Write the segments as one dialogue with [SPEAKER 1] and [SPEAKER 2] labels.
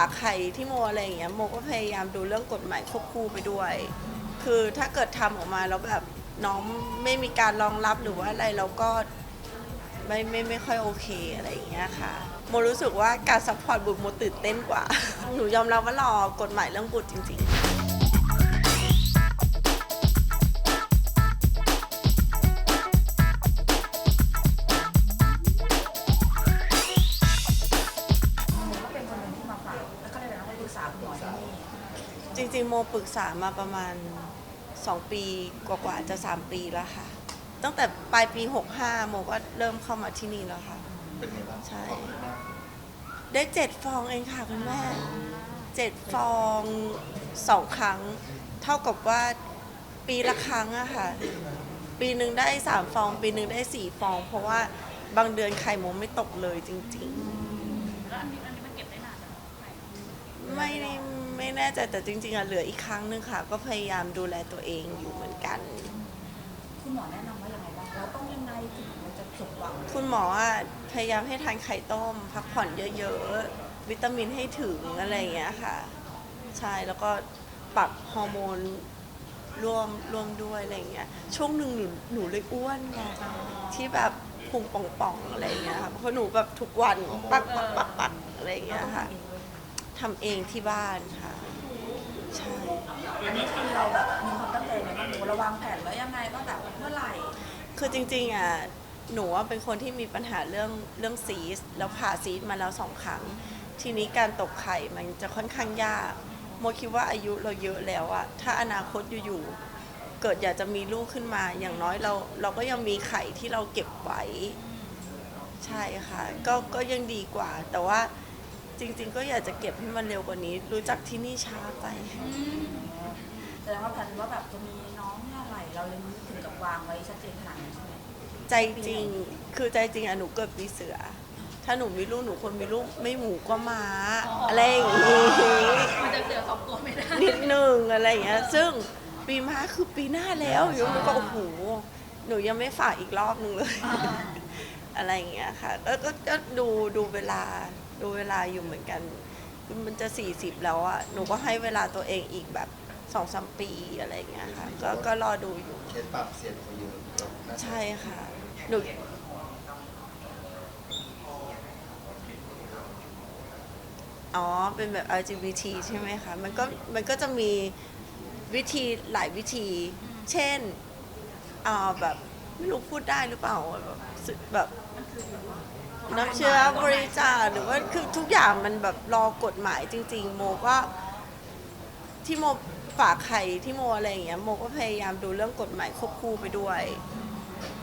[SPEAKER 1] ากไข่ที่โมอะไรอย่างเงี้ยโมก็พยายามดูเรื่องกฎหมายควบคู่ไปด้วย คือถ้าเกิดทำออกมาแล้วแบบน้องไม่มีการรองรับหรือว่าอะไรเราก็ไม่ไม่ไม่ค่อยโอเคอะไรอย่างเงี้ยค่ะโมรู้สึกว่าการซัพพอร์ตบุตรโมตื่นเต้นกว่า หนูยอมรับว่ารอกฎหมายเรื่องบุตรจริง ๆ โมปรึกษามาประมาณ 2 ปีกว่าๆจะ 3 ปีแล้วค่ะ ตั้งแต่ปลายปี 65 โมก็เริ่มเข้ามาที่นี่แล้วค่ะ
[SPEAKER 2] เป็นไงบ้าง
[SPEAKER 1] ใช่ได้เจ็ดฟองเองค่ะคุณแม่เจ็ดฟองสองครั้ง เท่ากับว่าปีละครั้งอะค่ะ ปีหนึ่งได้สามฟอง ปีหนึ่งได้สี่ฟอง เพราะว่าบางเดือนไข่โมไม่ตกเลยจริง ๆ
[SPEAKER 3] แล้วอันนี้อันนี้มันเก็บได้นานไหมไข่
[SPEAKER 1] ไม่ได้ไม่ แน่ใจแต่จริงๆอะเหลืออีกครั้งหนึงค่ะ ก็พยายามดูแลตัวเองอยู่เหมือนกัน
[SPEAKER 4] คุณหมอแนะนำว่ายังไงบ้างเราต้องยังไงถึงมันจะสมหวัง
[SPEAKER 1] คุณหมออะพยายามให้ทานไข่ต้ม พักผ่อนเยอะๆ วิตามินให้ถึงอะไรอย่างเงี้ยค่ะ ใช่แล้วก็ปรับฮอร์โมนร่วมร่วมด้วยอะไรอย่างเงี้ยช่วงหนึ่งหนูหนูเลยอ้วนไงที่แบบพุงป่องๆอะไรอย่างเงี้ยค่ะเพราะหนูแบบทุกวันปักปักปักปักอะไรอย่างเงี้ยค่ะทำเองที่บ้านค่ะ ใช่
[SPEAKER 4] อันนี้คือเราแบบมีความตั้งใจไหมบ้าหนูราวางแผนไว้ยังไงว่าแบบเมื่อไหร่
[SPEAKER 1] คือจริงๆอะหนูว่าเป็นคนที่มีปัญหาเรื่องเรื่องซีสแล้วผ่าซีสมาแล้วสองครั้ง ทีนี้การตกไข่มันจะค่อนข้างยากโมคิดว่าอายุเราเยอะแล้วอะถ้าอนาคตอยู่ๆเกิดอยากจะมีลูกขึ้นมา อย่างน้อยเราเราก็ยังมีไข่ที่เราเก็บไว้ ใช่ค่ะ ก็ก็ยังดีกว่า แต่ว่า จริง ๆ ก็อยากจะเก็บให้มันเร็วกว่านี้ รู้จักที่นี่ช้าไป
[SPEAKER 4] แสดงว่าแผนว่าแบบจะมีน้องเมื่อไหร่เรายังถึงกับวางไว้ชัดเจนขนาดนั้นใช่ไหม
[SPEAKER 1] ใจจริง คือใจจริงอะหนูเกิดปีเสือ ถ้าหนูมีลูกหนูควรมีลูกไม่หมูก็ม้าอะไรอย่างงี้
[SPEAKER 3] มันจะเสือสองตัวไม่ได้
[SPEAKER 1] นิดนึงอะไรอย่างเงี้ย ซึ่งปีม้าคือปีหน้าแล้วอยู่หนูก็โอ้โหหนูยังไม่ฝากอีกรอบนึงเลย อะไรอย่างเงี้ยค่ะ แล้วก็ก็ดูดูเวลา ดูเวลาอยู่เหมือนกันคือมันจะ 40 แล้วอะหนูก็ให้เวลาตัวเองอีกแบบสองสามปีอะไรอย่างเงี้ยค่ะ ก็ก็รอดูอยู่
[SPEAKER 2] เคสปรับเสียนเขาเยอะเราน่าจะ
[SPEAKER 1] ใช่ค่ะ หนูอ๋อ เป็นแบบ LGBT ใช่ไหมคะ มันก็มันก็จะมีวิธีหลายวิธี เช่นอ่าแบบ ไม่รู้พูดได้หรือเปล่าแบบสึแบบ น้ำเชื้อบริจาคหรือว่าคือทุกอย่างมันแบบรอกฎหมายจริง ๆ โมก็ที่โมฝากไข่ที่โมอะไรอย่างเงี้ยโมก็พยายามดูเรื่องกฎหมายควบคู่ไปด้วย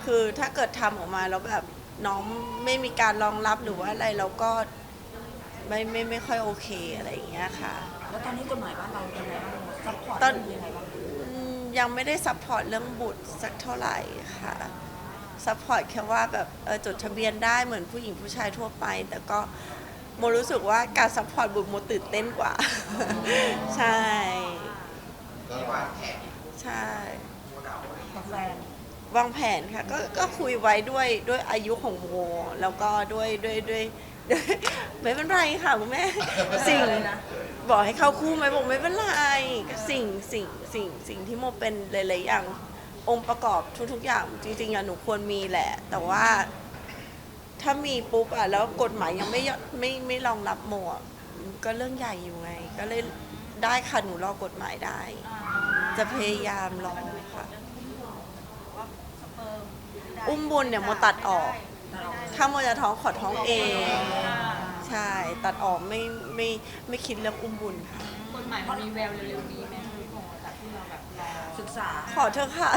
[SPEAKER 1] คือถ้าเกิดทำออกมาแล้วแบบน้องไม่มีการรองรับหรือว่าอะไรเราก็ไม่ไม่ไม่ค่อยโอเคอะไรอย่างเงี้ยค่ะ
[SPEAKER 4] แล้วตอนนี้กฎหมายบ้านเรายังไงบ้างซัพพอร์ต
[SPEAKER 1] ตอน
[SPEAKER 4] ยังไงบ้าง
[SPEAKER 1] อืมยังไม่ได้ซัพพอร์ตเรื่องบุตรสักเท่าไหร่ค่ะ ซัพพอร์ตแค่ว่าแบบเออจดทะเบียนได้เหมือนผู้หญิงผู้ชายทั่วไป แต่ก็โมรู้สึกว่าการซัพพอร์ตบุตรโมตื่นเต้นกว่า ใช่
[SPEAKER 2] ก็วางแผน
[SPEAKER 1] ใช่วางแผนค่ะก็ก็คุยไว้ด้วยด้วยอายุของโมแล้วก็ด้วยด้วยด้วยไม่เป็นไรค่ะคุณแม่สิ่งบอกให้เข้าคู่ไหมบอกไม่เป็นไรสิ่งสิ่งสิ่งสิ่งที่โมเป็นหลายๆอย่าง องค์ประกอบทุกๆอย่างจริงๆอะหนูควรมีแหละ แต่ว่า ถ้ามีปุ๊บอะแล้วกฎหมายยังไม่ยไม่ไม่รองรับโมอะก็เรื่องใหญ่อยู่ไง ก็เลยได้ค่ะหนูรอกฎหมายได้ จะพยายามรอค่ะ อุ้มบุญเนี่ยโมตัดออก ถ้าโมจะท้องขอท้องเอง ใช่ ตัดออกไม่ไม่ไม่คิดเรื่องอุ้มบุญค่ะ
[SPEAKER 3] กฎหมายมันมีแววเร็วๆนี้ไหม
[SPEAKER 4] ศึกษา
[SPEAKER 1] ขอเถอะค่ะ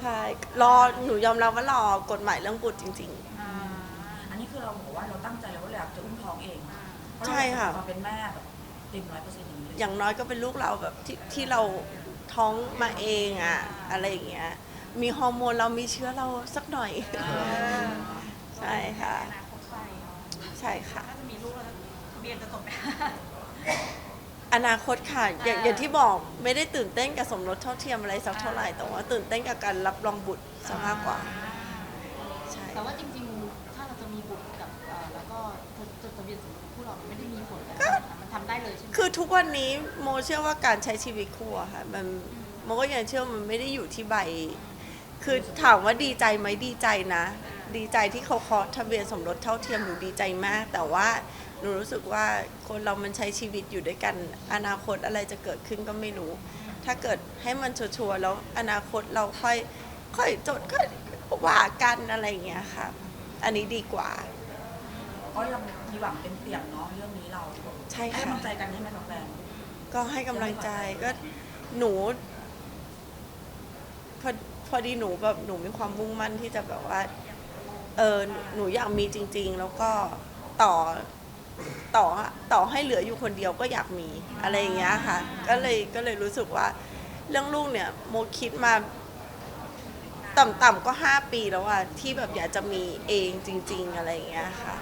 [SPEAKER 1] ใช่ รอหนูยอมรับว่ารอกฎหมายเรื่องบุตรจริง
[SPEAKER 3] อ่า
[SPEAKER 4] อันนี้คือเราบอกว่าเราตั้งใจแล้วว่าเราอยากจะอุ้มท้องเองเพรา
[SPEAKER 1] ใช่ค่ะ
[SPEAKER 4] เราเป็นแม่แบบเต็มร้อยเปอร์เซ็นต์อย่างนี้เลย
[SPEAKER 1] ๆอย่างน้อยก็เป็นลูกเราแบบที่ที่เราท้องมาเองอะอะไรอย่างเงี้ย มีฮอร์โมนเรามีเชื้อเราสักหน่อย ใช่ค่ะ
[SPEAKER 3] อนาคตไปเนาะ
[SPEAKER 1] ใช่ค่ะ
[SPEAKER 3] ถ้าจะมีลูกแล้วทะเบียนจะตกไหม
[SPEAKER 1] อนาคตค่ะอย่างอย่างที่บอกไม่ได้ตื่นเต้นกับสมรสเท่าเทียมอะไรสักเท่าไหร่แต่ว่าตื่นเต้นกับการรับรองบุตรซะมากกว่าใช่
[SPEAKER 3] แต่ว่าจริงๆ ถ้าเราจะมีบุตรกับเอ่อแล้วก็จดทะเบียนสมรสคู่เราไม่ได้มีผลอะไรมันทำได้เลยใช่ไหม
[SPEAKER 1] คือทุกวันนี้โมเชื่อว่าการใช้ชีวิตคู่อะค่ะมันโมก็ยังเชื่อว่ามันไม่ได้อยู่ที่ใบ คือถามว่าดีใจไหมดีใจนะ ดีใจที่เขาเคาะทะเบียนสมรสเท่าเทียมหนูดีใจมาก แต่ว่า หนูรู้สึกว่าคนเรามันใช้ชีวิตอยู่ด้วยกัน อนาคตอะไรจะเกิดขึ้นก็ไม่รู้ ถ้าเกิดให้มันชัวร์ๆแล้วอนาคตเราค่อยค่อยจดค่อยว่ากันอะไรอย่างเงี้ยค่ะ อันนี้ดีกว่า
[SPEAKER 4] ก็ยังมีหวังเป็นเปี่ยมเนาะเรื่องนี้เรา
[SPEAKER 1] ใช่
[SPEAKER 4] ให้
[SPEAKER 1] ค่ะ
[SPEAKER 4] กำลังใจกันใช่ไหมน้องแบง
[SPEAKER 1] ก็ให้กำลังใจก็หนูพอพอดีหนูแบบหนูมีความมุ่งมั่นที่จะแบบว่า เออหนูอยากมีจริง ๆ แล้วก็ต่อ ต่อต่อให้เหลืออยู่คนเดียวก็อยากมีอะไรอย่างเงี้ยค่ะ ก็เลยก็เลยรู้สึกว่าเรื่องลูกเนี่ยโมคิดมาต่ำๆก็ห้าปีแล้วอะที่แบบอยากจะมีเองจริง ๆ อะไรอย่างเงี้ยค่ะ